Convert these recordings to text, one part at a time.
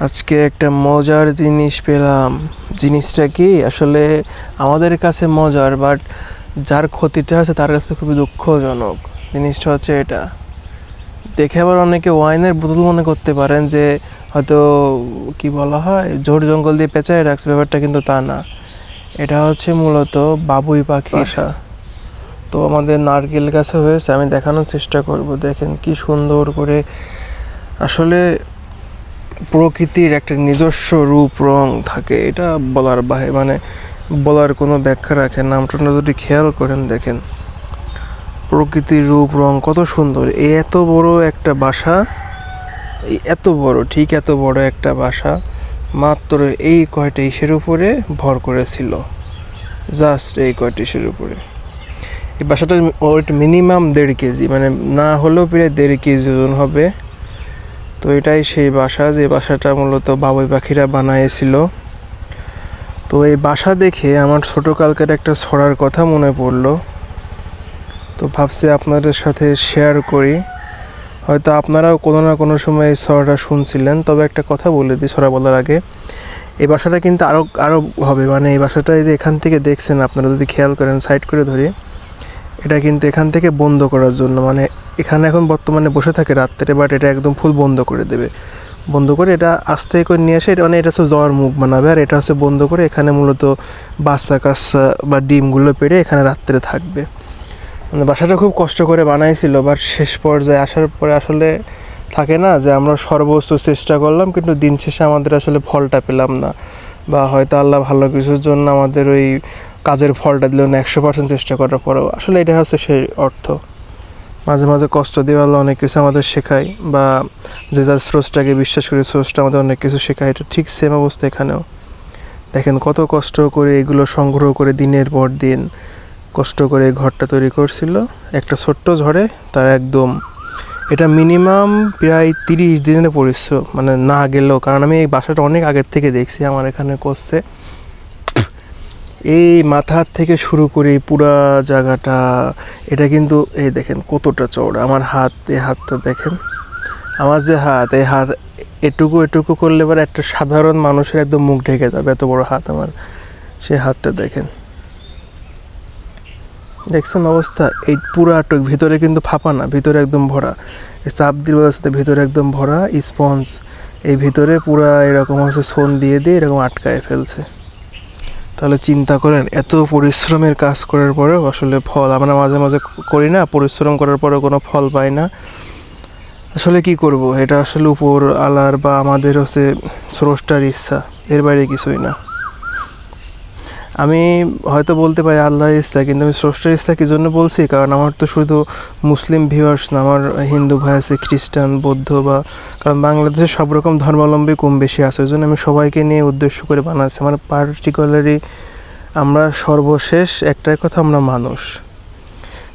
আজকে একটা মজার জিনিস পেলাম। জিনিসটা কি? আসলে আমাদের কাছে মজার বাট যার ক্ষতিটা আছে তার কাছে খুবই দুঃখজনক। জিনিসটা হচ্ছে এটা। দেখে আবার অনেকে ওয়াইনের বোতল মনে করতে পারেন যে হয়তো কি বলা হয় ঝোড় জঙ্গল দিয়ে পেঁচায় রাখছে ব্যাপারটা কিন্তু তা না। এটা হচ্ছে মূলত বাবুই পাখি। আসা তো আমাদের নারকেল গাছে হয়েছে আমি দেখানোর চেষ্টা করব। দেখেন কি সুন্দর করে। আসলে প্রকৃতির একটা নিজস্ব রূপ, রং থাকে, এটা বলার বাহে মানে বলার কোনো ব্যাখ্যা রাখে না। আপনারা যদি খেয়াল করেন, দেখেন, প্রকৃতির রূপ, রং কত সুন্দর। এই এত বড় একটা বাসা এত বড়, ঠিক এত বড় একটা বাসা, মাত্র এই কয়টা ইসের উপরে ভর করেছিল। জাস্ট এই কয়টা ইসের উপরে। এই বাসাটার ওয়েট মিনিমাম দেড় কেজি মানে না হলেও প্রায় দেড় কেজি ওজন হবে। তো এটাই সেই বাসা, যে বাসাটা মূলত বাবুই পাখিরা বানিয়েছিল তো এই বাসা দেখে আমার ছোটোকালকার একটা ছড়ার কথা মনে পড়ল। তো ভাবছি আপনাদের সাথে শেয়ার করি। হয়তো আপনারাও কোনো না কোনো সময় এই ছড়াটা শুনছিলেন, তবে একটা কথা বলে দিই ছড়া বলার আগে। এই বাসাটা কিন্তু আরও আরও হবে মানে এই বাসাটা যদি এখান থেকে দেখছেন আপনারা, যদি খেয়াল করেন সাইড করে ধরি, এটা কিন্তু এখান থেকে বন্ধ করার জন্য মানে এখানে এখন বর্তমানে বসে থাকে, রাত্রে বাট এটা একদম ফুল বন্ধ করে দেবে। বন্ধ করে এটা আস্তে করে নিয়ে আসে, এটা মানে এটা হচ্ছে জ্বর মুখ বানাবে, আর এটা হচ্ছে বন্ধ করে এখানে মূলত বাচ্চা কাচ্চা বা ডিমগুলো পেড়ে এখানে রাত্রে থাকবে। মানে বাসাটা খুব কষ্ট করে বানাইছিল বাট শেষ পর্যায়ে আসার পরে আসলে থাকে না যে আমরা সর্বোচ্চ চেষ্টা করলাম, কিন্তু দিন শেষে আমাদের আসলে ফলটা পেলাম না। বা হয়তো আল্লাহ ভালো কিছুর জন্য আমাদের ওই কাজের ফলটা দিল না, একশো পার্সেন্ট চেষ্টা করার পরেও। আসলে এটা হচ্ছে সেই অর্থ। মাঝে মাঝে কষ্ট দিয়ে আল্লাহ অনেক কিছু আমাদের শেখায় বা যে যার স্রোসটাকে বিশ্বাস করে স্রোসটা আমাদের অনেক কিছু শেখায়। এটা ঠিক সেম অবস্থা এখানেও। দেখেন কত কষ্ট করে এগুলো সংগ্রহ করে দিনের পর দিন কষ্ট করে ঘরটা তৈরি করছিল। একটা ছোট্ট ঝড়ে তার একদম এটা মিনিমাম প্রায় তিরিশ দিনের পরিশ্রম মানে না গেলেও। কারণ আমি এই বাসাটা অনেক আগের থেকে দেখছি, আমার এখানে করছে। এই মাথার থেকে শুরু করে পুরা জায়গাটা, এটা কিন্তু এই দেখেন কতটা চওড়া। আমার হাত, এই হাতটা দেখেন। আমার যে হাত, এই হাত এটুকু এটুকু করলে এবার একটা সাধারণ মানুষের একদম মুখ ঢেকে যাবে, এত বড় হাত আমার। সেই হাতটা দেখেন। দেখছেন অবস্থা? এই পুরাটুক ভিতরে কিন্তু ফাঁপা না, ভিতরে একদম ভরা। চাপ সাথে ভিতরে একদম ভরা, স্পঞ্জ। এই ভিতরে পুরা এরকম হচ্ছে সোন দিয়ে দিয়ে এরকম আটকায় ফেলছে। তাহলে চিন্তা করেন, এত পরিশ্রমের কাজ করার পরেও আসলে ফল, আমরা মাঝে মাঝে করি না, পরিশ্রম করার পরেও কোনো ফল পাই না। আসলে কি করব? এটা আসলে উপর আলার বা আমাদের হচ্ছে স্রষ্টার ইচ্ছা, এর বাইরে কিছুই না। আমি হয়তো বলতে পারি আল্লাহর ইচ্ছা, কিন্তু আমি স্রষ্টার ইচ্ছা কি জন্য বলছি? কারণ আমার তো শুধু মুসলিম ভিউয়ার্স না, আমার হিন্দু ভাই আছে, খ্রিস্টান, বৌদ্ধ বা, কারণ বাংলাদেশে সব রকম ধর্মাবলম্বী কম বেশি আছে, ওই জন্য আমি সবাইকে নিয়ে উদ্দেশ্য করে বানাচ্ছি। আমার পার্টিকুলারলি আমরা সর্বশেষ একটাই কথা, আমরা মানুষ।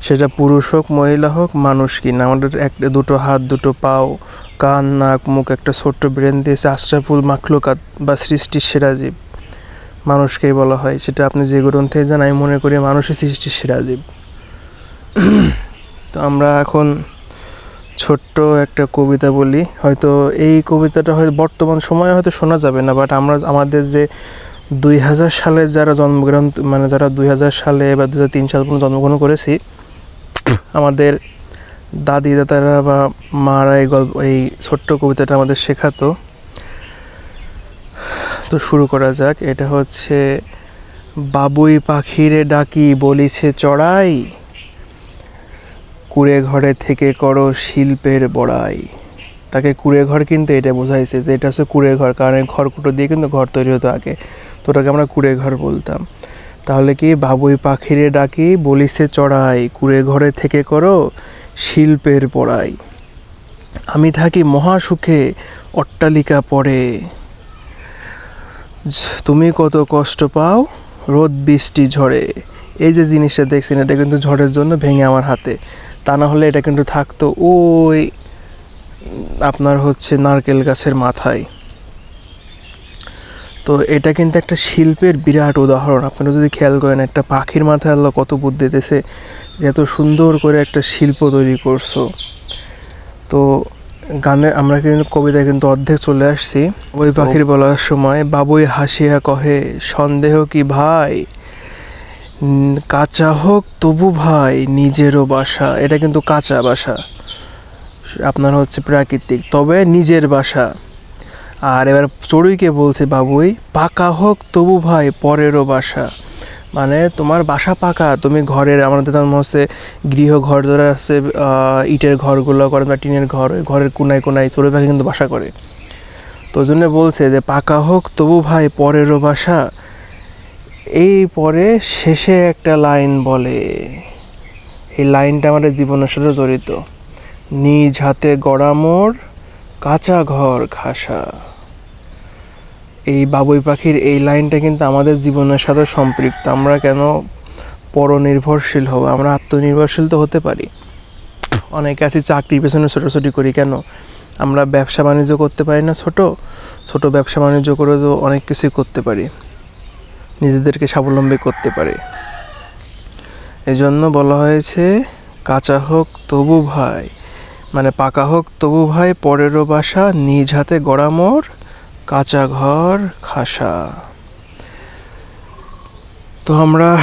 সেটা পুরুষ হোক, মহিলা হোক, মানুষ কি না? আমাদের এক, দুটো হাত, দুটো পাও, কান, নাক, মুখ, একটা ছোট্ট ব্রেন দিয়েছে আশ্রাফুল মাখলুকাত বা সৃষ্টির সেরা জীব মানুষকেই বলা হয়। সেটা আপনি যে গ্রন্থে যান, আমি মনে করি মানুষই সৃষ্টির সেরা জীব তো আমরা এখন ছোট্ট একটা কবিতা বলি। হয়তো এই কবিতাটা হয়তো বর্তমান সময়ে হয়তো শোনা যাবে না বাট আমরা আমাদের যে দুই হাজার সালে যারা জন্মগ্রহণ মানে যারা দুই হাজার সালে বা দু হাজার তিন সাল পর্যন্ত জন্মগ্রহণ করেছি, আমাদের দাদি দাদারা বা মারা এই গল্প, এই ছোট্ট কবিতাটা আমাদের শেখাতো। তো শুরু করা যাক। এটা হচ্ছে, বাবুই পাখিরে ডাকি বলিছে চড়াই। কুড়ে ঘরে থেকে করো শিল্পের বড়াই। তাকে কুড়ে ঘর কিন্তু এটা বোঝাইছে যে এটা হচ্ছে কুড়ে ঘর, কারণ খড়কুটো দিয়ে কিন্তু ঘর তৈরি হতো আগে। তো ওটাকে আমরা কুড়ে ঘর বলতাম। তাহলে কি, বাবুই পাখিরে ডাকি বলিছে চড়াই, কুড়ে ঘরে থেকে করো শিল্পের পড়াই আমি থাকি মহাসুখে, অট্টালিকা পড়ে। তুমি কত কষ্ট পাও? রোদ, বৃষ্টি, ঝড়ে। এই যে জিনিসটা দেখছেন, এটা কিন্তু ঝড়ের জন্য ভেঙে আমার হাতে। তা না হলে এটা কিন্তু থাকতো ওই আপনার হচ্ছে নারকেল গাছের মাথায়। তো এটা কিন্তু একটা শিল্পের বিরাট উদাহরণ। আপনারা যদি খেয়াল করেন, একটা পাখির মাথায় আল্লাহ কত বুদ্ধি দিতেছে যে এত সুন্দর করে একটা শিল্প তৈরি করছ। তো গানে আমরা কিন্তু কবিতায় কিন্তু অর্ধেক চলে আসছি। ওই পাখির বলার সময়, বাবুই হাসিয়া কহে, সন্দেহ কি ভাই? কাঁচা হোক তবু ভাই, নিজেরও বাসা। এটা কিন্তু কাঁচা বাসা। আপনার হচ্ছে প্রাকৃতিক, তবে নিজের বাসা। আর এবার চড়ুইকে বলছে বাবুই, পাকা হোক তবু ভাই, পরেরও বাসা। মানে তোমার বাসা পাকা, তুমি ঘরের আমাদের তেমন হচ্ছে গৃহ ঘর ধরে আছে ইটের ঘরগুলো করে, বা টিনের ঘর ঘরের কোনায় কোনায় চড়ুই পাখি কিন্তু বাসা করে। তো জন্য বলছে যে, পাকা হোক, তবু ভাই পরেরও বাসা। এই পরে শেষে একটা লাইন বলে, এই লাইনটা আমাদের জীবনের সাথে জড়িত। নিজ হাতে গড়া মোর কাঁচা ঘর ঘাসা। এই বাবুই পাখির এই লাইনটা কিন্তু আমাদের জীবনের সাথে সম্পৃক্ত। আমরা কেন পরনির্ভরশীল হব? আমরা আত্মনির্ভরশীল তো হতে পারি। অনেকে আছি চাকরির পেছনে ছোটাছুটি করি, কেন? আমরা ব্যবসা বাণিজ্য করতে পারি না ছোট। ছোট ব্যবসা বাণিজ্য করে তো অনেক কিছুই করতে পারি। নিজেদেরকে স্বাবলম্বী করতে পারি। এই জন্য বলা হয়েছে, কাঁচা হোক তবু ভাই। মানে পাকা হোক তবু ভাই, পরেরও বাসা, নিজ হাতে গড়া মোর কাঁচা ঘর, খাসা। তো আমরা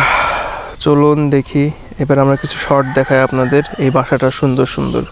চলুন দেখি। এবার আমরা কিছু শর্ট দেখাই আপনাদের। এই বাসাটা সুন্দর সুন্দর।